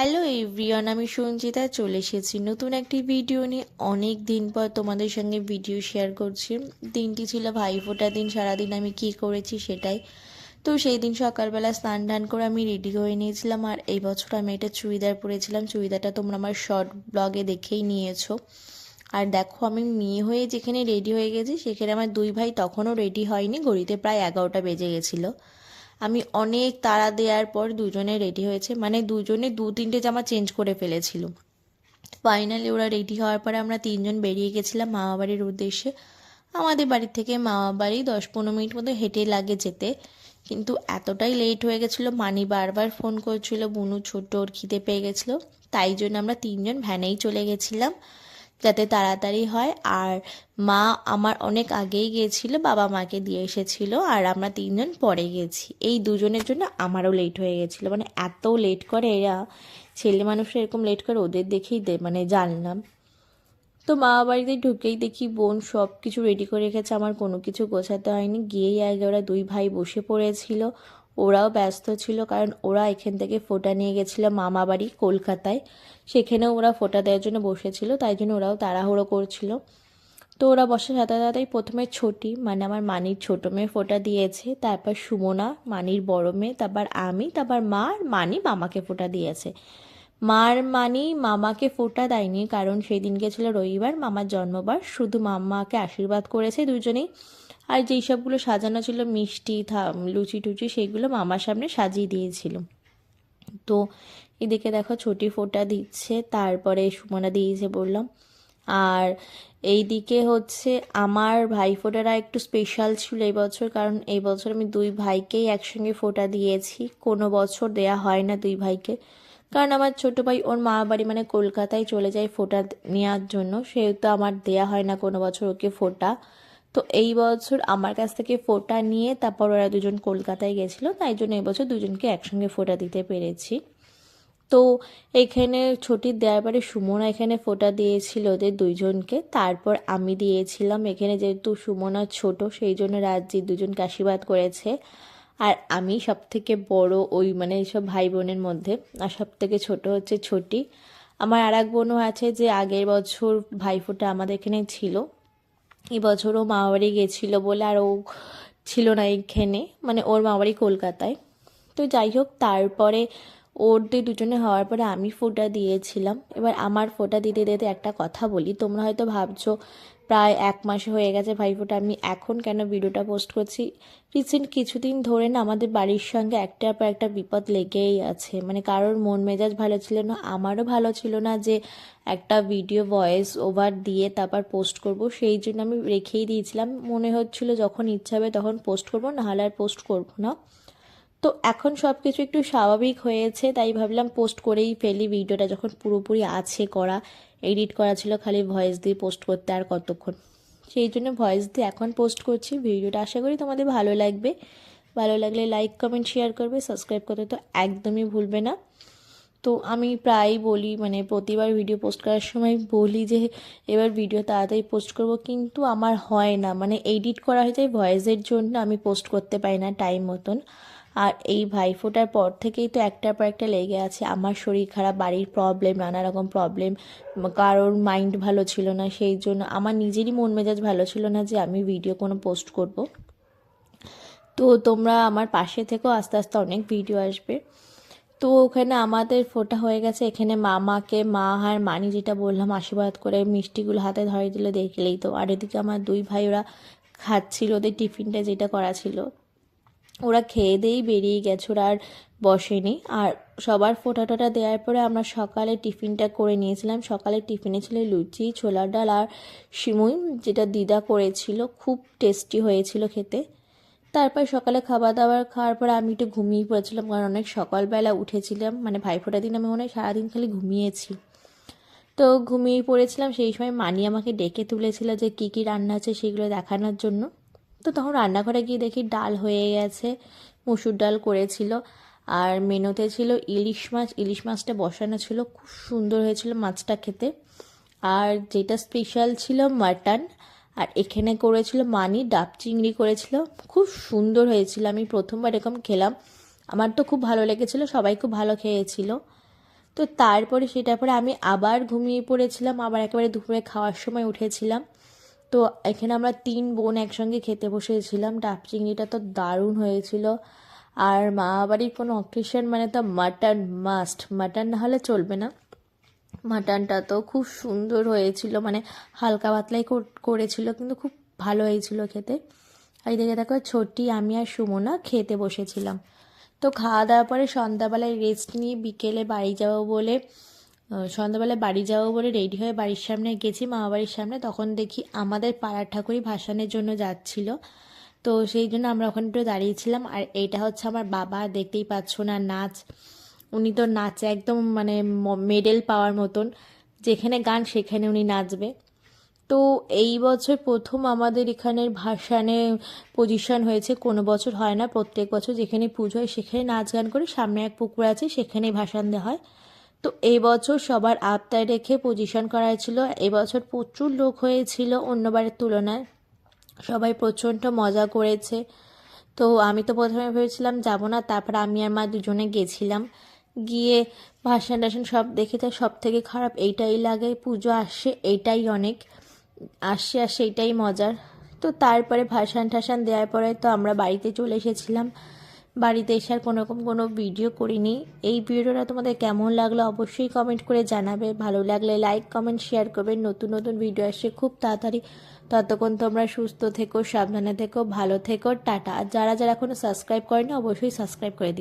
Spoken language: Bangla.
হ্যালো এভরিওয়ান, আমি সঞ্চিতা চলে এসেছি নতুন একটি ভিডিও নিয়ে। অনেক দিন পর তোমাদের সঙ্গে ভিডিও শেয়ার করছি। দিনটি ছিল ভাইফোঁটার দিন, সারাদিন আমি কি করেছি সেটাই। তো সেই দিন সকালবেলা স্নান টান করে আমি রেডি হয়ে নিয়েছিলাম আর এই বছর আমি এটা চুড়িদার পরেছিলাম। চুড়িদারটা তোমরা আমার শর্ট ব্লগে দেখেই নিয়েছো। আর দেখো আমি মেয়ে হয়ে যেখানে রেডি হয়ে গেছি, সেখানে আমার দুই ভাই তখনও রেডি হয়নি। ঘড়িতে প্রায় এগারোটা বেজে গেছিল। আমি অনেক তাড়া দেওয়ার পর দুজনে রেডি হয়েছে। মানে দুজনে দু তিনটে জামা চেঞ্জ করে ফেলেছিল। ফাইনালি ওরা রেডি হওয়ার পরে আমরা তিনজন বেরিয়ে গেছিলাম মামা বাড়ির উদ্দেশ্যে। আমাদের বাড়ি থেকে মামা বাড়ি দশ পনেরো মিনিট মতো হেঁটে লাগে যেতে। কিন্তু এতটাই লেট হয়ে গেছিল, মানি বারবার ফোন করছিল, বুনু ছোট, ওর খিদে পেয়ে গেছিল। তাই জন্য আমরা তিনজন ভ্যানেই চলে গেছিলাম। যাতে তাড়াতাড়ি হয়। আর মা আমার অনেক আগেই গিয়েছিল, বাবা মাকে দিয়ে এসেছিল, আর আমরা তিনজন পরে গেছি। এই দুজনের জন্য আমারও লেট হয়ে গেছিল। মানে এত লেট করে এরা, ছেলে মানুষরা এরকম লেট করে ওদের দেখেই দে মানে জানলাম। তো মা বাড়িতে ঢুকেই দেখি বোন সব কিছু রেডি করে রেখেছে। আমার কোনো কিছু গোছাতে হয়নি। গিয়েই আগে ওরা দুই ভাই বসে পড়েছিল। ওরাও ব্যস্ত ছিল কারণ ওরা এখান থেকে ফোটা নিয়ে গেছিল মামা বাড়ি কলকাতায়। সেখানেও ওরা ফোটা দেওয়ার জন্য বসেছিল, তাই জন্য ওরাও তাড়াহুড়ো করছিল। তো ওরা বসে সাথে সাথেই প্রথমে ছোটি মানে আমার মানির ছোটো মেয়ে ফোটা দিয়েছে, তারপর সুমনা, মানির বড় মেয়ে, তারপর আমি, তারপর মা আর মানি মামাকে ফোটা দিয়েছে। মার মানি মামাকে ফোটা দেয়নি, কারণ সেই দিনকে ছিল রবিবার, মামার জন্মবার, শুধু মামাকে আশীর্বাদ করেছে দুজনেই। আর যেই সবগুলো সাজানো ছিল, মিষ্টি লুচি টুচি সেইগুলো মামার সামনে সাজিয়ে দিয়েছিল। তো এদিকে দেখো ছোটি ফোঁটা দিচ্ছে, তারপরে সুমনা দিয়েছে বললাম, আর এইদিকে হচ্ছে আমার ভাই ফোঁটারা একটু স্পেশাল ছিল এই বছর, কারণ এই বছর আমি দুই ভাইকেই একসঙ্গে ফোটা দিয়েছি। কোনো বছর দেয়া হয় না দুই ভাইকে। কারণ আমার ছোটো ভাই, ওর মা বাড়ি মানে কলকাতায় চলে যায় ফোটা নেওয়ার জন্য। সেহেতু আমার দেয়া হয় না কোনো বছর ওকে ফোঁটা। তো এই বছর আমার কাছ থেকে ফোটা নিয়ে তারপর ওরা দুজন কলকাতায় গেছিল, তাই জন্য এবছর দুজনকে একসঙ্গে ফোঁটা দিতে পেরেছি। তো এখানে ছুটির দেওয়ার পরে সুমনা এখানে ফোটা দিয়েছিল ওদের দুইজনকে, তারপর আমি দিয়েছিলাম। এখানে যেহেতু সুমনা ছোট, সেই জন্য রাজ্যের দুজনকে আশীর্বাদ করেছে। আর আমি সব থেকে বড় ওই মানে সব ভাই বোনের মধ্যে, আর সব থেকে ছোট হচ্ছে ছোটি। আমার আর এক বোনও আছে যে আগের বছর ভাইফোঁটা আমাদের এখানে ছিল। এবছরও মামাবাড়ি গেছিল বলে আর ও ছিল না এখানে। মানে ওর মামাবাড়ি কলকাতায়। তো যাই হোক, তারপরে ওর দুই দুজনে হওয়ার পরে আমি ফোটা দিয়েছিলাম। এবার আমার ফোটা দিতে দিতে একটা কথা বলি। তোমরা হয়তো ভাবছ প্রায় এক মাস হয়ে গেছে ভাইফোঁটা। আমি এখন কেন ভিডিওটা পোস্ট করছি? রিসেন্ট কিছুদিন ধরে না আমাদের বাড়ির সঙ্গে একটার পর একটা বিপদ লেগেই আছে। মানে কারোর মন মেজাজ ভালো ছিল না, আমারও ভালো ছিল না যে একটা ভিডিও ভয়েস ওভার দিয়ে তারপর পোস্ট করব। সেই জন্য আমি রেখেই দিয়েছিলাম। মনে হচ্ছিল যখন ইচ্ছা হবে তখন পোস্ট করব, নাহলে আর পোস্ট করব না। তো এখন সব কিছু একটু স্বাভাবিক হয়েছে, তাই ভাবলাম পোস্ট করেই ফেলি। ভিডিওটা যখন পুরোপুরি আছে করা এডিট করা ছিল খালি ভয়েস দিয়ে পোস্ট করতে আর কতক্ষণ। সেই জন্য ভয়েস দিয়ে এখন পোস্ট করছি। ভিডিওটা আশা করি তোমাদের ভালো লাগবে। ভালো লাগলে লাইক, কমেন্ট, শেয়ার করবে। সাবস্ক্রাইব করতে তো একদমই ভুলবে না। তো আমি প্রায়ই বলি মানে প্রতিবার ভিডিও পোস্ট করার সময় বলি যে, এবার ভিডিও তাড়াতাড়ি পোস্ট করব। কিন্তু আমার হয় না। মানে এডিট করা হয়ে যায় ভয়েসের জন্য, আমি পোস্ট করতে পারি না টাইম মতন। আর এই ভাইফোঁটার পর থেকেই তো একটার পর একটা লেগে আছে। আমার শরীর খারাপ, বাড়ির প্রবলেম নানা রকম প্রবলেম কারোর মাইন্ড ভালো ছিল না, সেই জন্য আমার নিজেরই মন মেজাজ ভালো ছিল না যে আমি ভিডিও কোনো পোস্ট করব। তো তোমরা আমার পাশে থেকেও আস্তে আস্তে অনেক ভিডিও আসবে। তো ওখানে আমাদের ফোটা হয়ে গেছে। এখানে মামাকে, মা আর মানি যেটা বললাম, আশীর্বাদ করে মিষ্টিগুলো হাতে ধরে দিলে, দেখলেই তো। আর এদিকে আমার দুই ভাই ওরা খাচ্ছিল, ওদের টিফিনটা যেটা করা ছিল। ওরা খেয়ে দিয়েই বেরিয়ে গেছে, ওরা আর বসেনি। আর সবার ফোটা টোটা দেওয়ার পরে আমরা সকালে টিফিনটা করে নিয়েছিলাম। সকালে টিফিনে ছিল লুচি, ছোলার ডাল আর সিমুই, যেটা দিদা করেছিল। খুব টেস্টি হয়েছিল খেতে। তারপর সকালে খাবার দাবার খাওয়ার পরে আমি একটু ঘুমিয়ে পড়েছিলাম, কারণ অনেক সকালবেলা উঠেছিলাম। মানে ভাইফোঁটা দিন আমি মনে হয় সারাদিন খালি ঘুমিয়েছি। তো ঘুমিয়ে পড়েছিলাম। সেই সময় মানি আমাকে ডেকে তুলেছিল যে কী কী রান্না আছে সেগুলো দেখানোর জন্য। তো তখন রান্নাঘরে গিয়ে দেখি ডাল হয়ে গেছে, মুসুর ডাল করেছিল। আর মেনুতে ছিল ইলিশ মাছ, ইলিশ মাছটা বসানো ছিল, খুব সুন্দর হয়েছিল মাছটা খেতে। আর যেটা স্পেশাল ছিল মাটন আর এখানে করেছিল মানি, ডাব চিংড়ি করেছিল, খুব সুন্দর হয়েছিল। আমি প্রথমবার এরকম খেলাম, আমার তো খুব ভালো লেগেছিল, সবাই খুব ভালো খেয়েছিল। তো তারপরে সেটার পরে আমি আবার ঘুমিয়ে পড়েছিলাম, আবার একেবারে দুপুরে খাওয়ার সময় উঠেছিলাম। তো এখানে আমরা তিন বোন একসঙ্গে খেতে বসেছিলাম। ডাব চিংড়িটা তো দারুণ হয়েছিল। আর মা বাড়ির কোনো অকেশন মানে তো মাটন মাস্ট মাটন না হলে চলবে না। মাটনটা তো খুব সুন্দর হয়েছিল। মানে হালকা পাতলাই কর- করেছিল, কিন্তু খুব ভালো হয়েছিল খেতে। আর এদিকে দেখো ছোটি আমি আর সুমনা খেতে বসেছিলাম। তো খাওয়া দাওয়ার পরে সন্ধ্যাবেলায় রেস্ট নিয়ে বিকেলে বাড়ি যাব বলে আহ, সন্ধ্যাবেলায় বাড়ি যাব বলে রেডি হয়ে বাড়ির সামনে গেছি মামা বাড়ির সামনে। তখন দেখি আমাদের পাড়ার ঠাকুরই ভাসানের জন্য যাচ্ছিল। তো সেই জন্য আমরা ওখানে একটু দাঁড়িয়েছিলাম। আর এইটা হচ্ছে আমার বাবা দেখতেই পাচ্ছ না নাচ। উনি তো নাচে একদম মানে মেডেল পাওয়ার মতন। যেখানে গান সেখানে উনি নাচবে। তো এই বছর প্রথম আমাদের এখানের ভাসানে পজিশন হয়েছে। কোনো বছর হয় না প্রত্যেক বছর যেখানে পুজো হয় সেখানে নাচ গান করে সামনে এক পুকুর আছে সেখানেই ভাসান দেওয়া হয়। তো এই বছর সবার আবদায় রেখে পজিশন করা হয়েছিল এবছর প্রচুর লোক হয়েছিল অন্যবারের তুলনায়। সবাই প্রচণ্ড মজা করেছে। তো আমি তো প্রথমে ভেবেছিলাম যাব না, তারপর আমি আর মা দুজনে গেছিলাম। গিয়ে ভাসান টাসান সব দেখে তো সব থেকে খারাপ এইটাই লাগে, পুজো আসছে এইটাই অনেক, আসছে আর সেইটাই মজার। তো তারপরে ভাসান টাসান দেওয়ার পরে তো আমরা বাড়িতে চলে এসেছিলাম। বাড়িতে এসে আর কোনোরকম কোনো ভিডিও করিনি। এই ভিডিওটা তোমাদের কেমন লাগল অবশ্যই কমেন্ট করে জানাবে। ভালো লাগলে লাইক কমেন্ট শেয়ার করবে। নতুন নতুন ভিডিও আসছে খুব তাড়াতাড়ি। ততক্ষণ তোমরা সুস্থ থেকো, সাবধানে থেকো, ভালো থেকো, টাটা। আর যারা যারা এখনও সাবস্ক্রাইব করেনি, অবশ্যই সাবস্ক্রাইব করে দিও।